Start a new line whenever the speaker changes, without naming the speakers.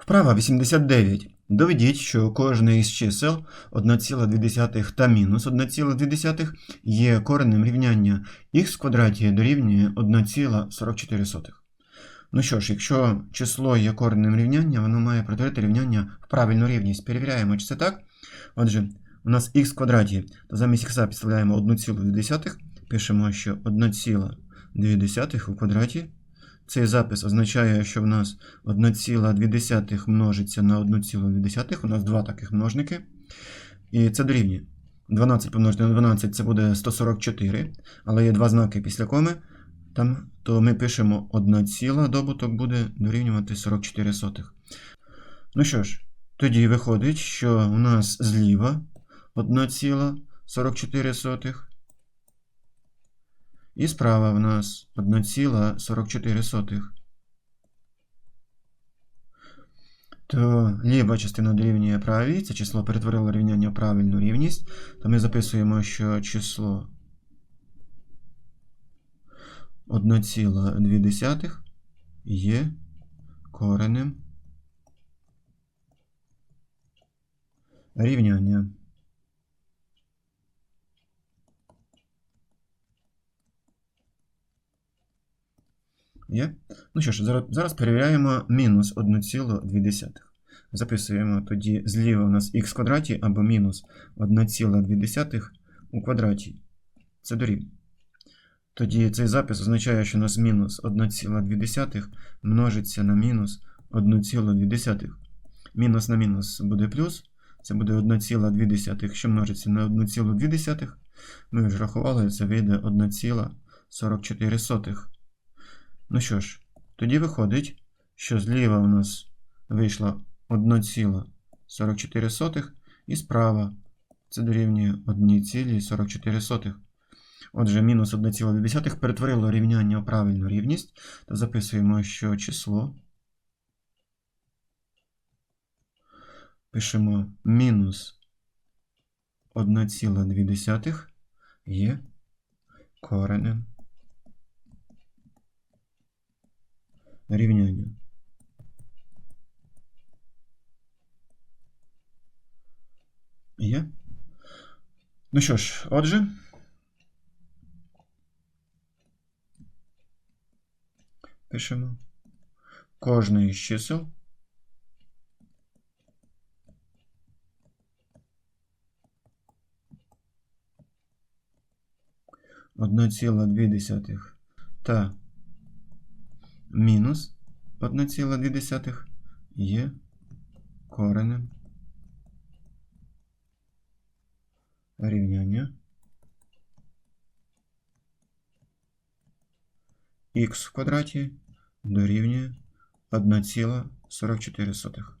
Вправа 89. Доведіть, що кожне із чисел 1,2 та мінус 1,2 є коренем рівняння х в квадраті дорівнює 1,44. Ну що ж, якщо число є коренем рівняння, воно має протворити рівняння в правильну рівність. Перевіряємо, чи це так. Отже, у нас х в квадраті, то замість х підставляємо 1,2, пишемо, що 1,2 у квадраті. Цей запис означає, що в нас 1,2 множиться на 1,2. У нас два таких множники. І це дорівнює. 12 помножити на 12 це буде 144, але є два знаки після коми. Там, то ми пишемо 1 ціла, добуток буде дорівнювати 44 сотих. Ну що ж, тоді виходить, що у нас зліва 1,44 сотих. І справа в нас 1,44. То ліва частина дорівнює правій, це число перетворило рівняння в правильну рівність. То ми записуємо, що число 1,2 є коренем рівняння. Є? Ну що ж, зараз, зараз перевіряємо мінус 1,2. Записуємо тоді зліва у нас х квадраті або мінус 1,2 у квадраті. Це дорівнює. Тоді цей запис означає, що у нас мінус 1,2 множиться на мінус 1,2. Мінус на мінус буде плюс. Це буде 1,2, що множиться на 1,2. Ми вже рахували, це вийде 1,44. Ну що ж, тоді виходить, що зліва у нас вийшло 1,44 і справа це дорівнює 1,44. Отже, мінус 1,2 перетворило рівняння в правильну рівність, то записуємо, що число пишемо мінус 1,2 є коренем рівняння. Є? Ну що ж, отже. Пишемо. Кожне із чисел одна ціла дві десятих та мінус 1,2 є коренем рівняння х в квадраті дорівнює 1,44.